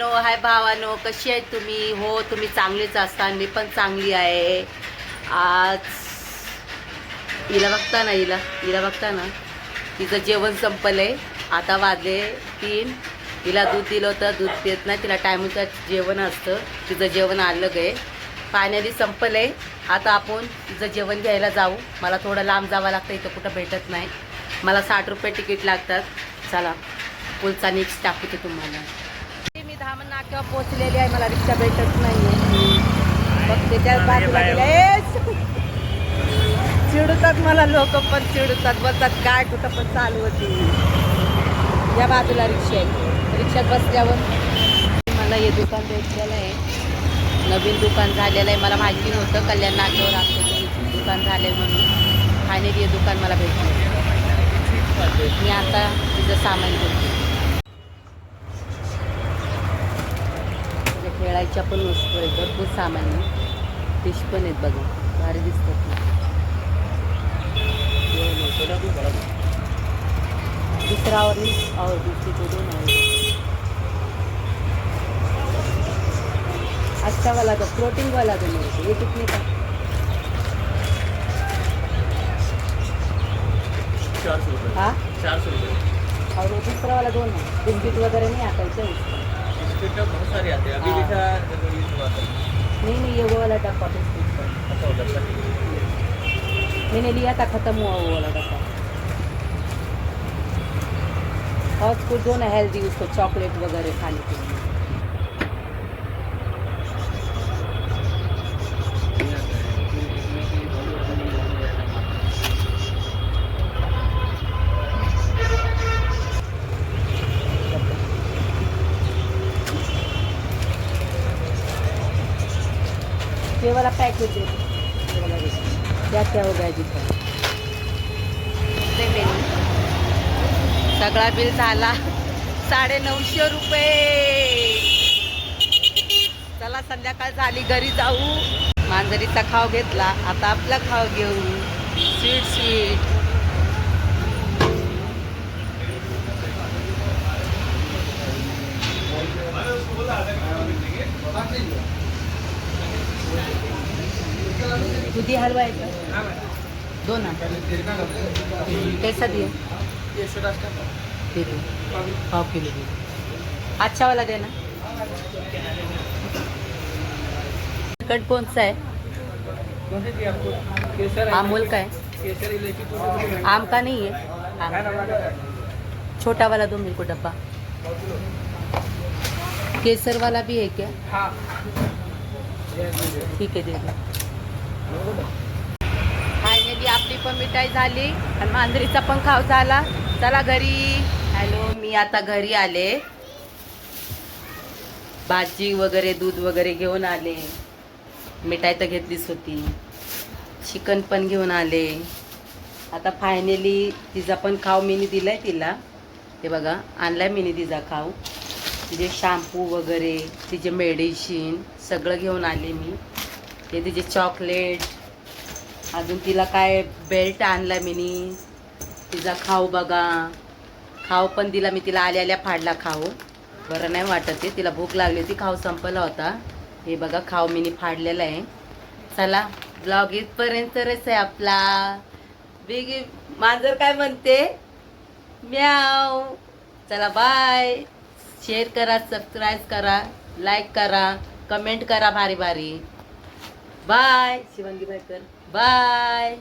बहिणानो हाय भावानो कशी आहे तुम्ही? हो तुम्ही चांगलीच असता मी पण चांगली आहे. आज हिला बघता ना हिला हिला बघता ना? तिचं जेवण संपलंय. आता वाजले तीन. तिला दूध दिलं होतं दूध देत नाही. तिला टायमचं जेवण असतं. तिचं जेवण आलं गे. पाण्याने संपलंय. आता आपण तिचं जेवण घ्यायला जाऊ. मला थोडं लांब जावं लागतं इथं कुठं भेटत नाही. मला साठ रुपये तिकीट लागतात. चला पुलचा नेक्स्ट टाकते तुम्हाला. नाक्यावर पोहोचलेली आहे मला रिक्षा भेटत नाहीये. बघते त्या बाजूला चिडतात मला लोक पण चिडतात बोलतात काय कुठं पण चालू होती. या बाजूला रिक्षा आहे. रिक्षात बसल्यावर मला हे दुकान भेटलेलं आहे. नवीन दुकान झालेलं आहे. मला माहिती नव्हतं कल्याण नाक्यावर आपलं दुकान झालं म्हणून. फायनली हे दुकान मला भेटलं. मी आता तिचं सामान घेते. तिच्या खेळायच्या पण वस्तू आहेत भरपूर सामान आहे फिश पण आहेत बघा भारी दिसतात. ते. दुसरा और और दूसरी को दो ना अच्छा वाला तो प्रोटीन वाला दो मेरे को कितने रुपये. हाँ? चार सौ रुपये. और दूसरा वाला दो ना बिस्किट वगैरह नहीं आता है बहुत सारे आते अभी देखो नहीं नहीं ये वो वाला डब्बा बिस्किट का अच्छा वो डब्बा मैंने लिया था खत्म हुआ वो वाला डब्बा। और कुछ दो ना हेल्दी उसको चॉकलेट वगैरह खाने के लिए। ये वाला पैक दे ये दे क्या क्या हो गया जिसका सगळा बिल झाला. साडे नऊशे रुपये. चला संध्याकाळ झाली घरी जाऊ. मांजरीचा खाव घेतला. आता आपला खाव घेऊ. स्वीट स्वीट दूधी हलवा है का दो. ना कैसा दिया पाव किलो दे. अच्छा वाला देना कट कौन सा है अमूल का है आम का नहीं है आम? छोटा वाला दो मेरे को डब्बा. केसर वाला भी है क्या? ठीक है, दे दो. फायनली आपली पण मिठाई झाली आणि मांजरीचा पण खाव झाला. चला घरी. हॅलो मी आता घरी आले. भाजी वगैरे दूध वगैरे घेऊन आले. मिठाई तर घेतलीच होती. चिकन पण घेऊन आले. आता फायनली तिचा पण खाव मीनी दिलाय तिला. ते बघा आणलाय मीनी तिचा खाऊ. तिचे शॅम्पू वगैरे तिचे मेडिसिन सगळं घेऊन आले मी. हे तिचे चॉकलेट अजून तिला काय बेल्ट आणला मिनी. तिचा खाऊ बघा. खाऊ पण दिला मी तिला आल्या आल्या फाडला खाऊ. बरं नाही वाटत आहे तिला भूक लागली होती खाऊ संपला होता. हे बघा खाऊ मिनी फाडलेला आहे. चला ब्लॉग इथपर्यंतच आहे आपला बेगी मांजर काय म्हणते? म्याव. चला बाय शेअर करा सबस्क्राईब करा लाईक करा कमेंट करा भारी भारी. Bye Shivangi biker bye